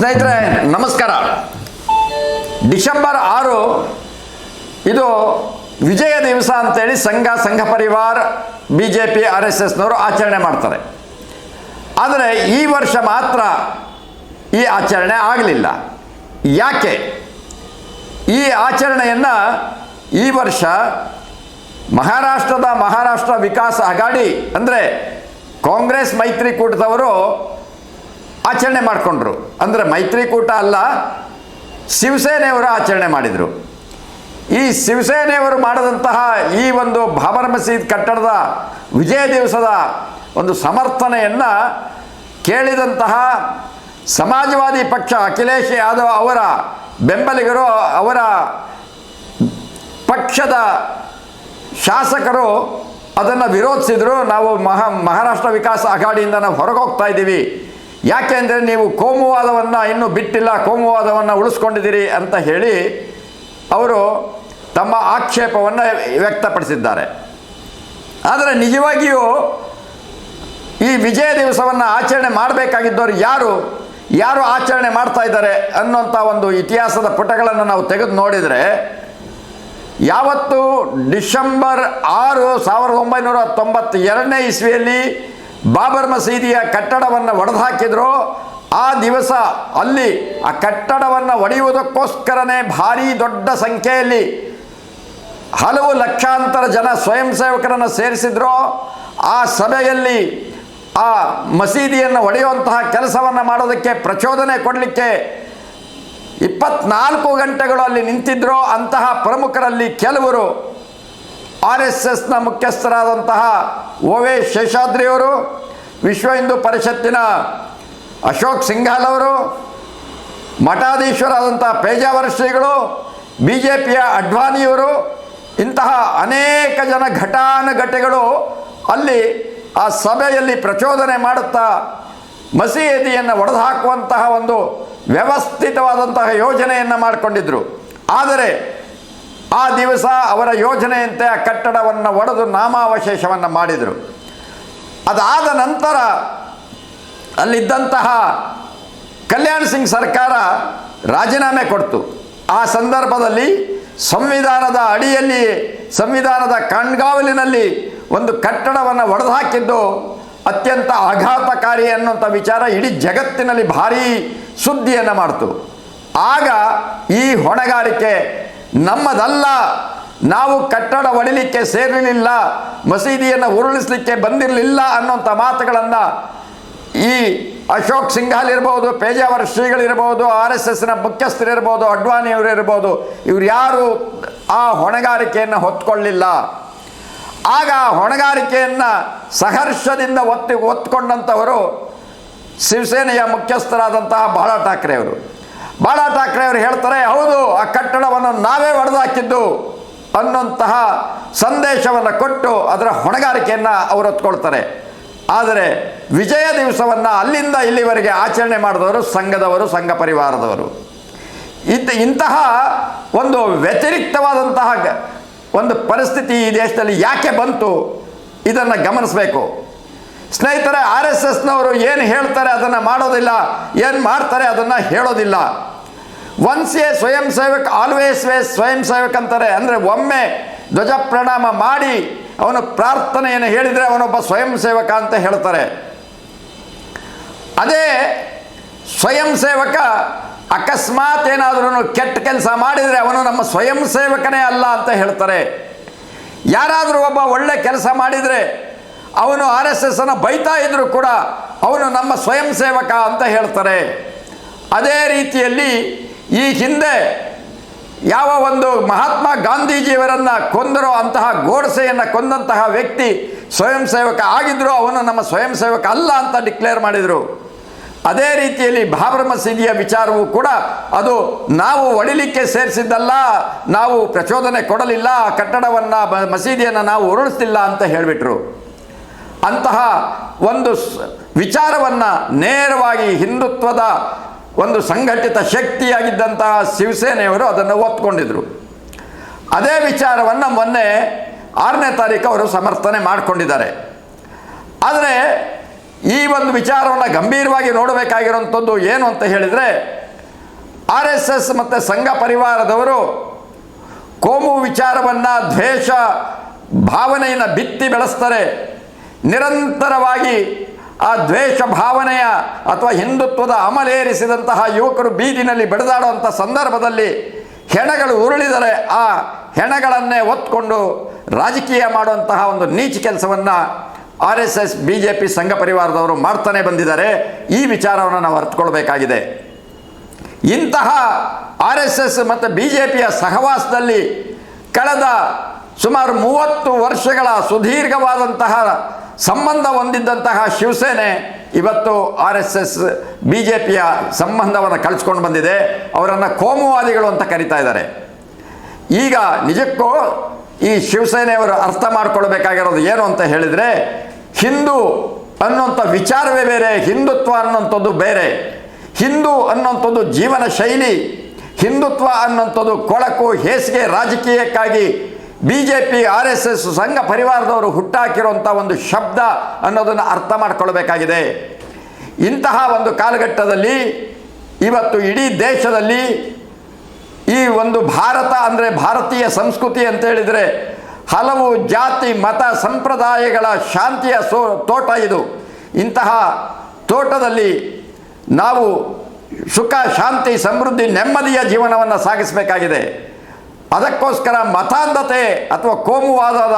ಸ್ನೇಹಿತರೆ, ನಮಸ್ಕಾರ. ಡಿಸೆಂಬರ್ ಆರು, ಇದು ವಿಜಯ ದಿವಸ ಅಂತೇಳಿ Sangh Sangh Parivar B J P R S ಎಸ್ನವರು ಆಚರಣೆ ಮಾಡ್ತಾರೆ. ಆದರೆ ಈ ವರ್ಷ ಮಾತ್ರ ಈ ಆಚರಣೆ ಆಗಲಿಲ್ಲ. ಯಾಕೆ? ಈ ಆಚರಣೆಯನ್ನು ಈ ವರ್ಷ ಮಹಾರಾಷ್ಟ್ರದ ಮಹಾರಾಷ್ಟ್ರ ವಿಕಾಸ ಅಗಾಡಿ ಅಂದರೆ ಕಾಂಗ್ರೆಸ್ ಮೈತ್ರಿಕೂಟದವರು ಆಚರಣೆ ಮಾಡಿಕೊಂಡ್ರು. ಅಂದರೆ ಮೈತ್ರಿಕೂಟ ಅಲ್ಲ, ಶಿವಸೇನೆಯವರು ಆಚರಣೆ ಮಾಡಿದರು. ಈ ಶಿವಸೇನೆಯವರು ಮಾಡಿದಂತಹ ಈ ಒಂದು ಬಾಬರ್ ಮಸೀದ್ ಕಟ್ಟಡದ ವಿಜಯ ದಿವಸದ ಒಂದು ಸಮರ್ಥನೆಯನ್ನು ಕೇಳಿದಂತಹ ಸಮಾಜವಾದಿ ಪಕ್ಷ ಅಖಿಲೇಶ್ ಯಾದವ್ ಅವರ ಬೆಂಬಲಿಗರು, ಅವರ ಪಕ್ಷದ ಶಾಸಕರು ಅದನ್ನು ವಿರೋಧಿಸಿದರು. ನಾವು ಮಹಾ ಮಹಾರಾಷ್ಟ್ರ ವಿಕಾಸ ಅಘಾಡಿಯಿಂದ ನಾವು ಹೊರಗೆ ಹೋಗ್ತಾ ಇದ್ದೀವಿ. ಯಾಕೆಂದರೆ ನೀವು ಕೋಮುವಾದವನ್ನು ಇನ್ನೂ ಬಿಟ್ಟಿಲ್ಲ, ಕೋಮುವಾದವನ್ನು ಉಳಿಸ್ಕೊಂಡಿದ್ದೀರಿ ಅಂತ ಹೇಳಿ ಅವರು ತಮ್ಮ ಆಕ್ಷೇಪವನ್ನು ವ್ಯಕ್ತಪಡಿಸಿದ್ದಾರೆ. ಆದರೆ ನಿಜವಾಗಿಯೂ ಈ ವಿಜಯ ದಿವಸವನ್ನು ಆಚರಣೆ ಮಾಡಬೇಕಾಗಿದ್ದವರು ಯಾರು? ಯಾರು ಆಚರಣೆ ಮಾಡ್ತಾ ಇದ್ದಾರೆ ಅನ್ನುವಂಥ ಒಂದು ಇತಿಹಾಸದ ಪುಟಗಳನ್ನು ನಾವು ತೆಗೆದು ನೋಡಿದರೆ ಯಾವತ್ತು ಡಿಸೆಂಬರ್ ಆರು ಸಾವಿರದ ಒಂಬೈನೂರ ತೊಂಬತ್ತೆರಡನೇ ಇಸ್ವಿಯಲ್ಲಿ ಬಾಬರ್ ಮಸೀದಿಯ ಕಟ್ಟಡವನ್ನು ಒಡೆದುಹಾಕಿದ್ರು. ಆ ದಿವಸ ಅಲ್ಲಿ ಆ ಕಟ್ಟಡವನ್ನು ಒಡೆಯುವುದಕ್ಕೋಸ್ಕರನೇ ಭಾರೀ ದೊಡ್ಡ ಸಂಖ್ಯೆಯಲ್ಲಿ ಹಲವು ಲಕ್ಷಾಂತರ ಜನ ಸ್ವಯಂ ಸೇವಕರನ್ನು ಸೇರಿಸಿದ್ರು. ಆ ಸಭೆಯಲ್ಲಿ ಆ ಮಸೀದಿಯನ್ನು ಒಡೆಯುವಂತಹ ಕೆಲಸವನ್ನು ಮಾಡೋದಕ್ಕೆ ಪ್ರಚೋದನೆ ಕೊಡಲಿಕ್ಕೆ ಇಪ್ಪತ್ನಾಲ್ಕು ಗಂಟೆಗಳು ಅಲ್ಲಿ ನಿಂತಿದ್ರು. ಅಂತಹ ಪ್ರಮುಖರಲ್ಲಿ ಕೆಲವರು ಆರ್ ಎಸ್ ಎಸ್ನ ಮುಖ್ಯಸ್ಥರಾದಂತಹ ವೆ ಶೇಷಾದ್ರಿಯವರು, ವಿಶ್ವ ಹಿಂದೂ ಪರಿಷತ್ತಿನ ಅಶೋಕ್ ಸಿಂಘಾಲ್ ಅವರು ಮಠಾಧೀಶ್ವರಾದಂಥ ಪೇಜಾವರ ಶ್ರೀಗಳು ಬಿ ಜೆ ಪಿಯ ಅಡ್ವಾನಿಯವರು, ಇಂತಹ ಅನೇಕ ಜನ ಘಟಾನುಘಟೆಗಳು ಅಲ್ಲಿ ಆ ಸಭೆಯಲ್ಲಿ ಪ್ರಚೋದನೆ ಮಾಡುತ್ತಾ ಮಸೀದಿಯನ್ನು ಒಡೆದು ಹಾಕುವಂತಹ ಒಂದು ವ್ಯವಸ್ಥಿತವಾದಂತಹ ಯೋಜನೆಯನ್ನು ಮಾಡಿಕೊಂಡಿದ್ದರು ಆದರೆ ಆ ದಿವಸ ಅವರ ಯೋಜನೆಯಂತೆ ಆ ಕಟ್ಟಡವನ್ನು ಒಡೆದು ನಾಮಾವಶೇಷವನ್ನು ಮಾಡಿದರು. ಅದಾದ ನಂತರ ಅಲ್ಲಿದ್ದಂತಹ ಕಲ್ಯಾಣ್ ಸಿಂಗ್ ಸರ್ಕಾರ ರಾಜೀನಾಮೆ ಕೊಡ್ತು. ಆ ಸಂದರ್ಭದಲ್ಲಿ ಸಂವಿಧಾನದ ಅಡಿಯಲ್ಲಿ, ಸಂವಿಧಾನದ ಕಣ್ಗಾವಲಿನಲ್ಲಿ ಒಂದು ಕಟ್ಟಡವನ್ನು ಒಡೆದು ಹಾಕಿದ್ದು ಅತ್ಯಂತ ಆಘಾತಕಾರಿ ಅನ್ನುವಂಥ ವಿಚಾರ ಇಡೀ ಜಗತ್ತಿನಲ್ಲಿ ಭಾರೀ ಸುದ್ದಿಯನ್ನು ಮಾಡ್ತು. ಆಗ ಈ ಹೊಣೆಗಾರಿಕೆ ನಮ್ಮದಲ್ಲ. ನಾವು ಕಟ್ಟಡ ಒಡಿಲಿಕ್ಕೆ ಸೇರಲಿಲ್ಲ, ಮಸೀದಿಯನ್ನು ಉರುಳಿಸಲಿಕ್ಕೆ ಬಂದಿರಲಿಲ್ಲ ಅನ್ನೋಂಥ ಮಾತುಗಳನ್ನು ಈ ಅಶೋಕ್ ಸಿಂಘಾಲ್ ಇರ್ಬೋದು, ಪೇಜಾವರ ಶ್ರೀಗಳಿರ್ಬೋದು ಆರ್ ಎಸ್ ಎಸ್ನ ಮುಖ್ಯಸ್ಥರಿರ್ಬೋದು ಅಡ್ವಾಣಿಯವರು ಇರ್ಬೋದು, ಇವ್ರು ಯಾರು ಆ ಹೊಣೆಗಾರಿಕೆಯನ್ನು ಹೊತ್ಕೊಳ್ಳಿಲ್ಲ. ಆಗ ಆ ಹೊಣೆಗಾರಿಕೆಯನ್ನು ಸಹರ್ಷದಿಂದ ಒತ್ತಿ, ಒತ್ಕೊಂಡಂಥವರು ಶಿವಸೇನೆಯ ಮುಖ್ಯಸ್ಥರಾದಂತಹ ಬಾಳಾ ಠಾಕ್ರೆ ಅವರು. ಬಾಳಾ ಠಾಕ್ರೆ ಅವರು ಹೇಳ್ತಾರೆ, ಹೌದು, ಆ ಕಟ್ಟಡವನ್ನು ನಾವೇ ಒಡೆದಾಕಿದ್ದು ಅನ್ನೋಂತಹ ಸಂದೇಶವನ್ನು ಕೊಟ್ಟು ಅದರ ಹೊಣೆಗಾರಿಕೆಯನ್ನು ಅವರು ಹೊತ್ಕೊಳ್ತಾರೆ. ಆದರೆ ವಿಜಯ ದಿವಸವನ್ನು ಅಲ್ಲಿಂದ ಇಲ್ಲಿವರೆಗೆ ಆಚರಣೆ ಮಾಡಿದವರು ಸಂಘದವರು, ಸಂಘ ಪರಿವಾರದವರು. ಇಂತ, ಇಂತಹ ಒಂದು ವ್ಯತಿರಿಕ್ತವಾದಂತಹ ಒಂದು ಪರಿಸ್ಥಿತಿ ಈ ದೇಶದಲ್ಲಿ ಯಾಕೆ ಬಂತು ಇದನ್ನು ಗಮನಿಸಬೇಕು. ಸ್ನೇಹಿತರೆ, ಆರ್ ಎಸ್ ಎಸ್ನವರು ಏನು ಹೇಳ್ತಾರೆ ಅದನ್ನು ಮಾಡೋದಿಲ್ಲ, ಏನು ಮಾಡ್ತಾರೆ ಅದನ್ನು ಹೇಳೋದಿಲ್ಲ. ಒನ್ಸ್ ಎ ಸ್ವಯಂ ಸೇವಕ್ ಆಲ್ವೇಸ್ ವೇ ಸ್ವಯಂ ಸೇವಕ್ ಅಂತಾರೆ. ಅಂದರೆ ಒಮ್ಮೆ ಧ್ವಜ ಪ್ರಣಾಮ ಮಾಡಿ ಅವನು ಪ್ರಾರ್ಥನೆಯನ್ನು ಹೇಳಿದರೆ ಅವನೊಬ್ಬ ಸ್ವಯಂ ಸೇವಕ ಅಂತ ಹೇಳ್ತಾರೆ. ಅದೇ ಸ್ವಯಂ ಸೇವಕ ಅಕಸ್ಮಾತ್ ಏನಾದರೂ ಕೆಟ್ಟ ಕೆಲಸ ಮಾಡಿದರೆ ಅವನು ನಮ್ಮ ಸ್ವಯಂ ಸೇವಕನೇ ಅಲ್ಲ ಅಂತ ಹೇಳ್ತಾರೆ. ಯಾರಾದರೂ ಒಬ್ಬ ಒಳ್ಳೆ ಕೆಲಸ ಮಾಡಿದರೆ ಅವನು ಆರ್ ಎಸ್ ಎಸ್ ಅನ್ನು ಬೈತಾ ಇದ್ದರೂ ಕೂಡ ಅವನು ನಮ್ಮ ಸ್ವಯಂ ಸೇವಕ ಅಂತ ಹೇಳ್ತಾರೆ. ಅದೇ ರೀತಿಯಲ್ಲಿ ಈ ಹಿಂದೆ ಯಾವ ಒಂದು ಮಹಾತ್ಮ ಗಾಂಧೀಜಿಯವರನ್ನು ಕೊಂದರೋ ಅಂತಹ ಗೋಡ್ಸೆಯನ್ನು ಕೊಂದಂತಹ ವ್ಯಕ್ತಿ ಸ್ವಯಂ ಸೇವಕ ಆಗಿದ್ದರೂ ಅವನು ನಮ್ಮ ಸ್ವಯಂ ಸೇವಕ ಅಲ್ಲ ಅಂತ ಡಿಕ್ಲೇರ್ ಮಾಡಿದರು. ಅದೇ ರೀತಿಯಲ್ಲಿ ಬಾಬ್ರ ಮಸೀದಿಯ ವಿಚಾರವೂ ಕೂಡ ಅದು ನಾವು ಒಡಿಲಿಕ್ಕೆ ಸೇರಿಸಿದ್ದಲ್ಲ, ನಾವು ಪ್ರಚೋದನೆ ಕೊಡಲಿಲ್ಲ ಆ ಕಟ್ಟಡವನ್ನು ಮಸೀದಿಯನ್ನು ನಾವು ಉರುಳಿಸ್ತಿಲ್ಲ ಅಂತ ಹೇಳಿಬಿಟ್ರು. ಅಂತಹ ಒಂದು ವಿಚಾರವನ್ನು ನೇರವಾಗಿ ಹಿಂದುತ್ವದ ಒಂದು ಸಂಘಟಿತ ಶಕ್ತಿಯಾಗಿದ್ದಂತಹ ಶಿವಸೇನೆಯವರು ಅದನ್ನು ಒತ್ಕೊಂಡಿದ್ರು ಅದೇ ವಿಚಾರವನ್ನು ಮೊನ್ನೆ ಆರನೇ ತಾರೀಕು ಅವರು ಸಮರ್ಥನೆ ಮಾಡಿಕೊಂಡಿದ್ದಾರೆ. ಆದರೆ ಈ ಒಂದು ವಿಚಾರವನ್ನು ಗಂಭೀರವಾಗಿ ನೋಡಬೇಕಾಗಿರುವಂಥದ್ದು ಏನು ಅಂತ ಹೇಳಿದರೆ, ಆರ್ ಎಸ್ ಎಸ್ ಮತ್ತು ಸಂಘ ಪರಿವಾರದವರು ಕೋಮು ವಿಚಾರವನ್ನು ದ್ವೇಷ, ಭಾವನೆಯನ್ನು ಬಿತ್ತಿ ಬೆಳೆಸ್ತಾರೆ. ನಿರಂತರವಾಗಿ ಆ ದ್ವೇಷ ಭಾವನೆಯ ಅಥವಾ ಹಿಂದುತ್ವದ ಅಮಲೇರಿಸಿದಂತಹ ಯುವಕರು ಬೀದಿನಲ್ಲಿ ಬೆಳೆದಾಡುವಂಥ ಸಂದರ್ಭದಲ್ಲಿ ಹೆಣಗಳು ಉರುಳಿದರೆ ಆ ಹೆಣಗಳನ್ನೇ ಒತ್ಕೊಂಡು ರಾಜಕೀಯ ಮಾಡುವಂತಹ ಒಂದು ನೀಚ ಕೆಲಸವನ್ನು R S S, B J P Sangh ಪರಿವಾರದವರು ಮಾಡ್ತಾನೆ ಬಂದಿದ್ದಾರೆ. ಈ ವಿಚಾರವನ್ನು ನಾವು ಅರ್ಥಕೊಳ್ಬೇಕಾಗಿದೆ ಇಂತಹ ಆರ್ ಎಸ್ ಎಸ್ ಮತ್ತು ಬಿ ಜೆ ಪಿಯ ಸಹವಾಸದಲ್ಲಿ ಕಳೆದ ಸುಮಾರು ಮೂವತ್ತು ವರ್ಷಗಳ ಸುದೀರ್ಘವಾದಂತಹ ಸಂಬಂಧ ಹೊಂದಿದ್ದಂತಹ ಶಿವಸೇನೆ ಇವತ್ತು R S S, B J ಪಿಯ ಸಂಬಂಧವನ್ನು ಕಳಿಸ್ಕೊಂಡು ಬಂದಿದೆ. ಅವರನ್ನು ಕೋಮುವಾದಿಗಳು ಅಂತ ಕರಿತಾ ಇದ್ದಾರೆ. ಈಗ ನಿಜಕ್ಕೂ ಈ ಶಿವಸೇನೆಯವರು ಅರ್ಥ ಮಾಡ್ಕೊಳ್ಬೇಕಾಗಿರೋದು ಏನು ಅಂತ ಹೇಳಿದರೆ, ಹಿಂದೂ ಅನ್ನೋಂಥ ವಿಚಾರವೇ ಬೇರೆ, ಹಿಂದುತ್ವ ಅನ್ನೋಂಥದ್ದು ಬೇರೆ. ಹಿಂದೂ ಅನ್ನೋಂಥದ್ದು ಜೀವನ ಶೈಲಿ ಹಿಂದುತ್ವ ಅನ್ನೋಂಥದ್ದು ಕೊಳಕು ಹೇಸಿಗೆ ರಾಜಕೀಯಕ್ಕಾಗಿ B J P R S S Sangh ಪರಿವಾರದವರು ಹುಟ್ಟಾಕಿರುವಂಥ ಒಂದು ಶಬ್ದ ಅನ್ನೋದನ್ನು ಅರ್ಥ ಮಾಡ್ಕೊಳ್ಬೇಕಾಗಿದೆ. ಇಂತಹ ಒಂದು ಕಾಲಘಟ್ಟದಲ್ಲಿ, ಇವತ್ತು ಇಡೀ ದೇಶದಲ್ಲಿ ಈ ಒಂದು ಭಾರತ ಅಂದರೆ ಭಾರತೀಯ ಸಂಸ್ಕೃತಿ ಅಂತ ಹೇಳಿದರೆ ಹಲವು ಜಾತಿ, ಮತ, ಸಂಪ್ರದಾಯಗಳ ಶಾಂತಿಯ ಸೋ ತೋಟ ಇದು. ಇಂತಹ ತೋಟದಲ್ಲಿ ನಾವು ಸುಖ, ಶಾಂತಿ, ಸಮೃದ್ಧಿ, ನೆಮ್ಮದಿಯ ಜೀವನವನ್ನು ಸಾಗಿಸಬೇಕಾಗಿದೆ. ಅದಕ್ಕೋಸ್ಕರ ಮತಾಂಧತೆ ಅಥವಾ ಕೋಮುವಾದದ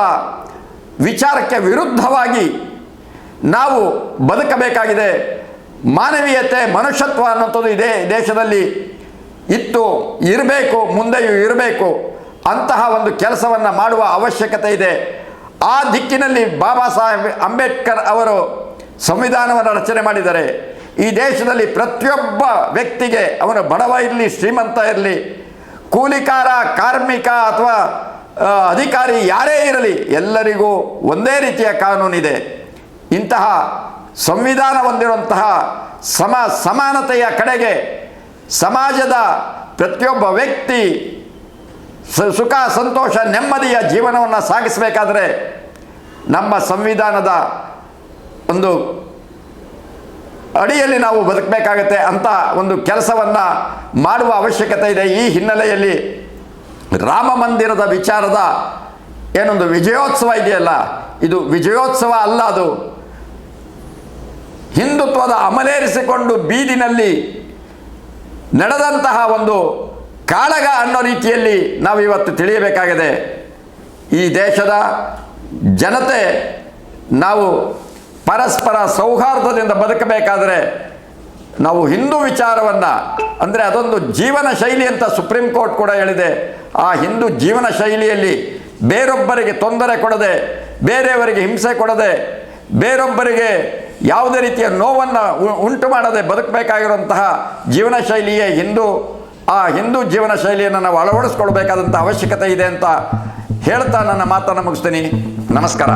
ವಿಚಾರಕ್ಕೆ ವಿರುದ್ಧವಾಗಿ ನಾವು ಬದುಕಬೇಕಾಗಿದೆ. ಮಾನವೀಯತೆ, ಮನುಷ್ಯತ್ವ ಅನ್ನೋಂಥದ್ದು ಇದೇ ದೇಶದಲ್ಲಿ ಇತ್ತು, ಇರಬೇಕು, ಮುಂದೆಯೂ ಇರಬೇಕು. ಅಂತಹ ಒಂದು ಕೆಲಸವನ್ನು ಮಾಡುವ ಅವಶ್ಯಕತೆ ಇದೆ. ಆ ದಿಕ್ಕಿನಲ್ಲಿ ಬಾಬಾ ಸಾಹೇಬ್ ಅಂಬೇಡ್ಕರ್ ಅವರು ಸಂವಿಧಾನವನ್ನು ರಚನೆ ಮಾಡಿದ್ದಾರೆ. ಈ ದೇಶದಲ್ಲಿ ಪ್ರತಿಯೊಬ್ಬ ವ್ಯಕ್ತಿಗೆ ಅವನು ಬಡವ ಇರಲಿ, ಶ್ರೀಮಂತ ಇರಲಿ ಕೂಲಿಕಾರ, ಕಾರ್ಮಿಕ ಅಥವಾ ಅಧಿಕಾರಿ ಯಾರೇ ಇರಲಿ, ಎಲ್ಲರಿಗೂ ಒಂದೇ ರೀತಿಯ ಕಾನೂನಿದೆ. ಇಂತಹ ಸಂವಿಧಾನ ಹೊಂದಿರುವಂತಹ ಸಮ, ಸಮಾನತೆಯ ಕಡೆಗೆ ಸಮಾಜದ ಪ್ರತಿಯೊಬ್ಬ ವ್ಯಕ್ತಿ ಸುಖ, ಸಂತೋಷ, ನೆಮ್ಮದಿಯ ಜೀವನವನ್ನು ಸಾಗಿಸಬೇಕಾದರೆ ನಮ್ಮ ಸಂವಿಧಾನದ ಒಂದು ಅಡಿಯಲ್ಲಿ ನಾವು ಬದುಕಬೇಕಾಗತ್ತೆ ಅಂತ ಒಂದು ಕೆಲಸವನ್ನು ಮಾಡುವ ಅವಶ್ಯಕತೆ ಇದೆ. ಈ ಹಿನ್ನೆಲೆಯಲ್ಲಿ ರಾಮ ಮಂದಿರದ ವಿಚಾರದ ಏನೊಂದು ವಿಜಯೋತ್ಸವ ಇದೆಯಲ್ಲ, ಇದು ವಿಜಯೋತ್ಸವ ಅಲ್ಲ ಅದು. ಹಿಂದುತ್ವದ ಅಮಲೇರಿಸಿಕೊಂಡು ಬೀದಿನಲ್ಲಿ ನಡೆದಂತಹ ಒಂದು ಕಾಳಗ ಅನ್ನೋ ರೀತಿಯಲ್ಲಿ ನಾವು ಇವತ್ತು ತಿಳಿಯಬೇಕಾಗಿದೆ. ಈ ದೇಶದ ಜನತೆ ನಾವು ಪರಸ್ಪರ ಸೌಹಾರ್ದದಿಂದ ಬದುಕಬೇಕಾದರೆ ನಾವು ಹಿಂದೂ ವಿಚಾರವನ್ನು, ಅಂದರೆ ಅದೊಂದು ಜೀವನ ಶೈಲಿ ಅಂತ ಸುಪ್ರೀಂ ಕೋರ್ಟ್ ಕೂಡ ಹೇಳಿದೆ. ಆ ಹಿಂದೂ ಜೀವನ ಶೈಲಿಯಲ್ಲಿ ಬೇರೊಬ್ಬರಿಗೆ ತೊಂದರೆ ಕೊಡದೆ, ಬೇರೆಯವರಿಗೆ ಹಿಂಸೆ ಕೊಡದೆ, ಬೇರೊಬ್ಬರಿಗೆ ಯಾವುದೇ ರೀತಿಯ ನೋವನ್ನು ಉಂಟು ಮಾಡದೆ ಬದುಕಬೇಕಾಗಿರುವಂತಹ ಜೀವನ ಶೈಲಿಯೇ ಹಿಂದೂ. ಆ ಹಿಂದೂ ಜೀವನ ಶೈಲಿಯನ್ನು ನಾವು ಅಳವಡಿಸ್ಕೊಳ್ಬೇಕಾದಂಥ ಅವಶ್ಯಕತೆ ಇದೆ ಅಂತ ಹೇಳ್ತಾ ನನ್ನ ಮಾತನ್ನು ಮುಗಿಸ್ತೀನಿ. ನಮಸ್ಕಾರ.